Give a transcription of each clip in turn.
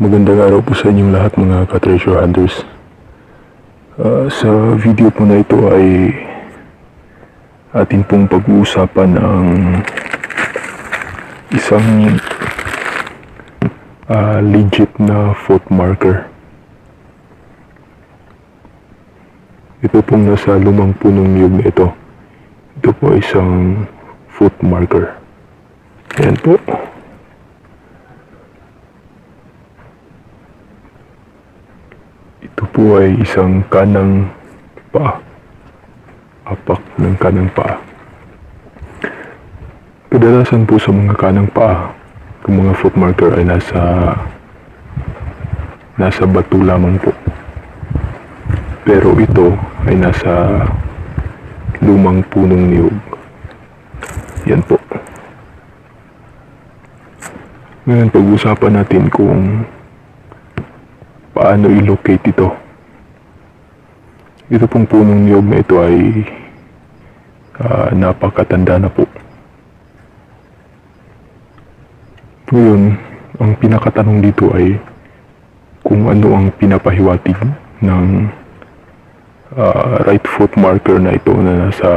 Magandang araw po sa inyong lahat mga ka-treasure hunters. Ah, sa video po na ito ay atin pong pag-uusapan ang isang ah, legit na foot marker. Ito pong nasa lumang punong niyog ito. Ito po isang foot marker. Ayan po. Ito po ay isang kanang paa. Apak ng kanang paa. Kadalasan po sa mga kanang paa, ang mga foot marker ay nasa nasa bato lamang po. Pero ito ay nasa lumang punong niyog. Yan po. Ngayon pag-usapan natin kung paano i-locate ito. Ito pong punong niyog na ito ay ah, napakatanda na po. Ngayon, ang pinakatanong dito ay kung ano ang pinapahiwatig ng ah, right foot marker na ito na nasa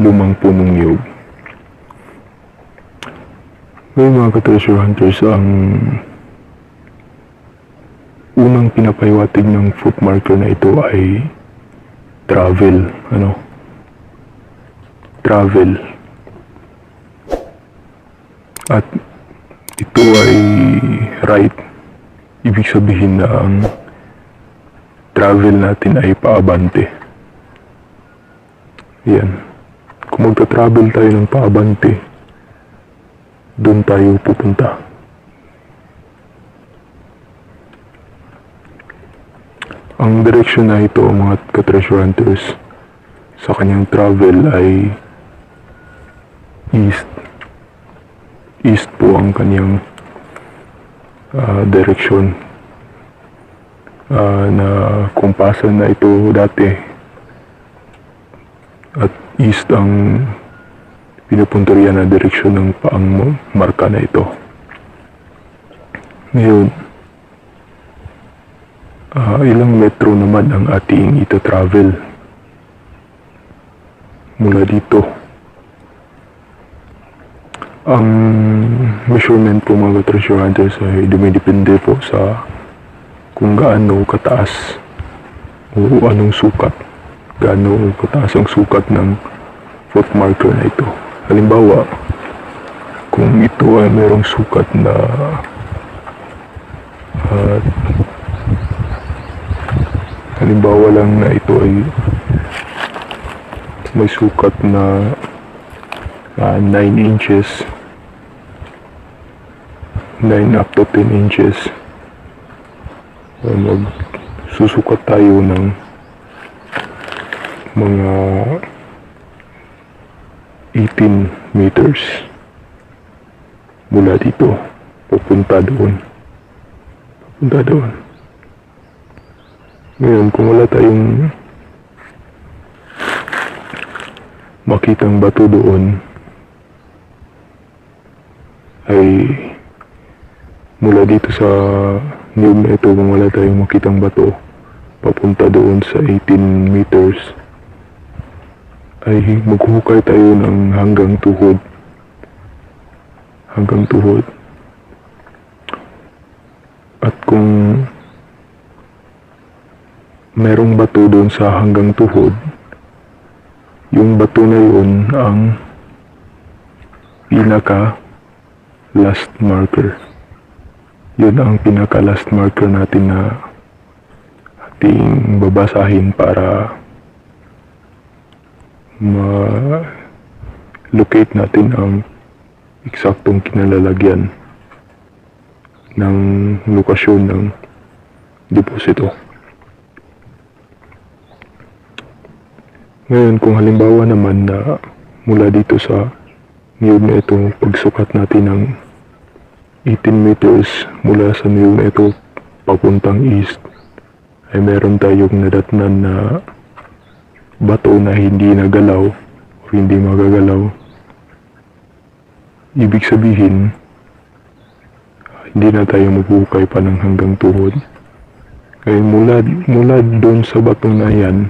lumang punong niyog. Ngayon mga ka-treasure hunters, ang unang pinapahiwatig ng foot marker na ito ay travel, ano? Travel. At ito ay right. Ibig sabihin na ang travel natin ay paabante. Yan. Kung magta-travel tayo ng paabante, doon tayo pupunta. Ang direksyon na ito mga ka-treasure hunters sa kanyang travel ay east. East po ang kanyang ah, direksyon Ah, na kumpasan na ito dati. At east ang pinupunterian na direksyon ng paang marka na ito. Ngayon, Ah, ilang metro naman ang ating ito travel mula dito. Ang measurement po mga treasure hunters ay dumidepende po sa kung gaano kataas o anong sukat. Gaano kataas ang sukat ng foot marker na ito. Halimbawa, kung ito ay merong sukat na ah, Halimbawa lang na ito ay may sukat na ah, 9 inches. 9 up to 10 inches. Uh, mag susukat tayo ng mga 18 meters mula dito pupunta doon. Pupunta doon ngayon, kung wala tayong makitang bato doon, ay mula dito sa niyog na ito, kung wala tayong makitang bato, papunta doon sa 18 meters, ay maghuhukay tayo ng hanggang tuhod. Hanggang tuhod. At kung merong bato doon sa hanggang tuhod, yung bato na yun ang pinaka last marker. Yun ang pinaka last marker natin na ating babasahin para ma-locate natin ang eksaktong kinalalagyan ng lokasyon ng deposito. Ngayon, kung halimbawa naman na mula dito sa niyog na ito, pagsukat natin ng 18 meters mula sa niyog na ito papuntang east, ay meron tayong nadatnan na bato na hindi nagalaw o hindi magagalaw. Ibig sabihin, hindi na tayo maghukay pa ng hanggang tuhod. Ngayon mula, mula doon sa batong na yan,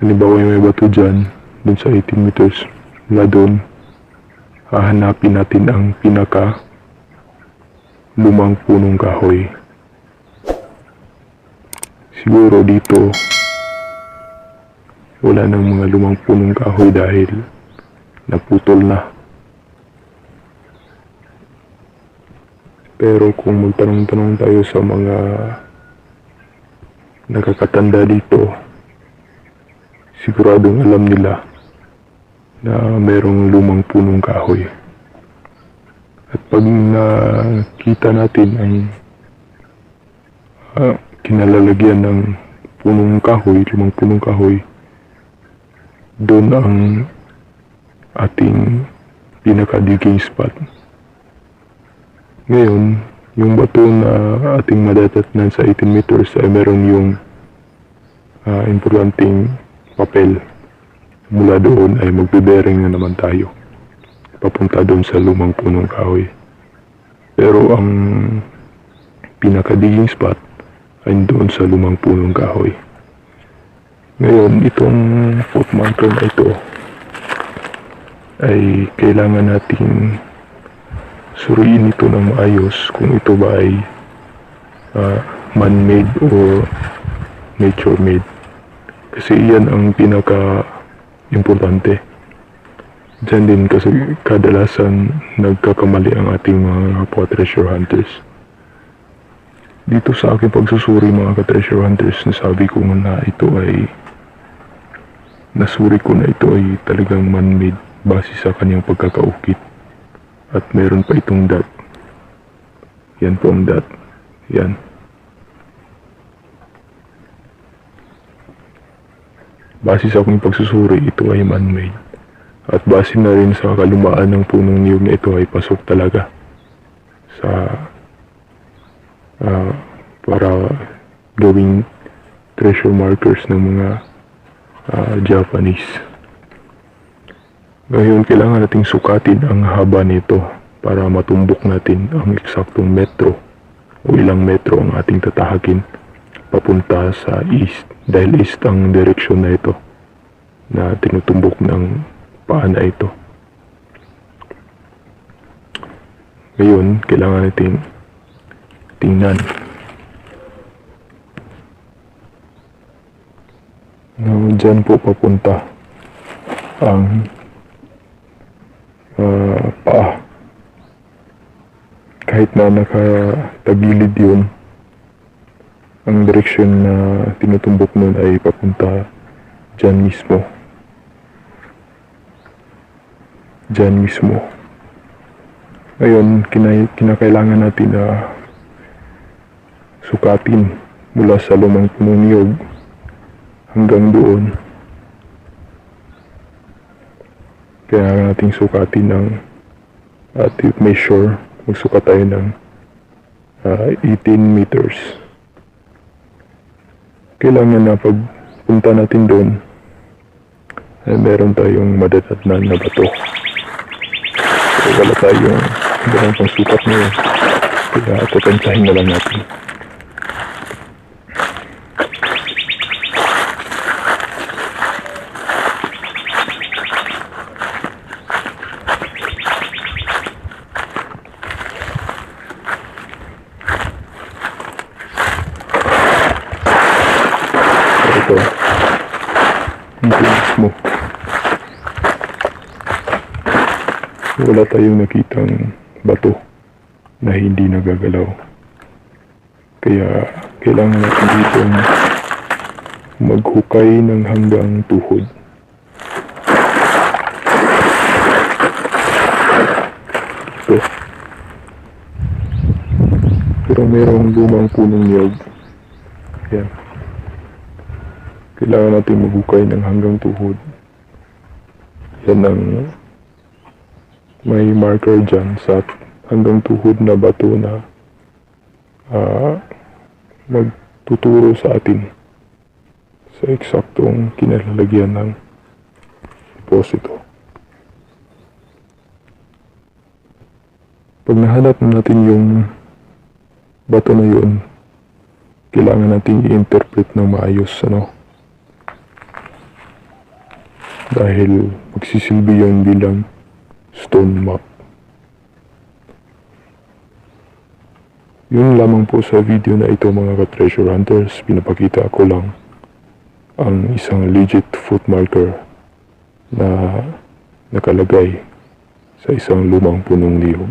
halimbawa yung may bato dyan, doon sa 18 meters, mula doon, hahanapin natin ang pinaka lumang punong kahoy. Siguro dito, wala nang mga lumang punong kahoy dahil naputol na. Pero kung magtanong-tanong tayo sa mga nakakatanda dito, siguradong alam nila na merong lumang punong kahoy. At pag nakita natin ang ah, kinalalagyan ng punong kahoy, lumang punong kahoy, doon ang ating pinaka-digging spot. Ngayon, yung bato na ating madatatnan sa 18 meters ay meron yung ah, importanteng papel. Mula doon ay magbe-bearing na naman tayo. Papunta doon sa lumang punong kahoy. Pero ang pinaka-digging spot ay doon sa lumang punong kahoy. Ngayon, itong foot marker na ito ay kailangan nating suriin ito ng maayos kung ito ba ay ah, man-made or nature-made. Kasi iyan ang pinaka importante. Diyan din kasi kadalasan nagkakamali ang ating mga kapwa treasure hunters. Dito sa aking pagsusuri mga ka-treasure hunters, nasabi ko na ito ay nasuri ko na ito ay talagang man-made base sa kanyang pagkakaukit. At meron pa itong dot. Yan po ang dot. Yan. Base sa aking pagsusuri, ito ay man-made. At base na rin sa kalumaan ng punong niyog na ito ay pasok talaga sa ah, para gawing treasure markers ng mga ah, Japanese. Ngayon, kailangan nating sukatin ang haba nito para matumbok natin ang eksaktong metro o ilang metro ang ating tatahakin papunta sa east dahil east ang direksyon na ito na tinutumbok ng paa na ito. Ngayon, kailangan nating tingnan na dyan po papunta ang ah, paa. Kahit na nakatagilid yun, ang direksyon na tinutumbok nun ay papunta dyan mismo. Dyan mismo. Ngayon, kinai kinakailangan natin na sukatin mula sa lumang punong niyog hanggang doon. Kailangan nating sukatin ng at measure, magsukat tayo ng ah, 18 meters. Kailangan na pagpunta natin doon ay meron tayong madadatnan na bato. So, wala tayong ganang pang sukat ngayon. Kaya tatansahin na lang natin. Ito. Ito mismo. Wala tayong nakitang bato na hindi nagagalaw. Kaya kailangan natin dito maghukay ng hanggang tuhod. Ito. Pero merong lumang punong niyog. Yan. Kailangan natin maghukay ng hanggang tuhod. Yan ang may marker dyan sa hanggang tuhod na bato na ah, magtuturo sa atin sa eksaktong kinalalagyan ng deposito. pag nahanap na natin yung bato na yun, kailangan natin i-interpret ng maayos, ano? Dahil magsisilbi yun bilang stone map. Yun lamang po sa video na ito mga ka-treasure hunters. Pinapakita ko lang ang isang legit foot marker na nakalagay sa isang lumang punong niyog.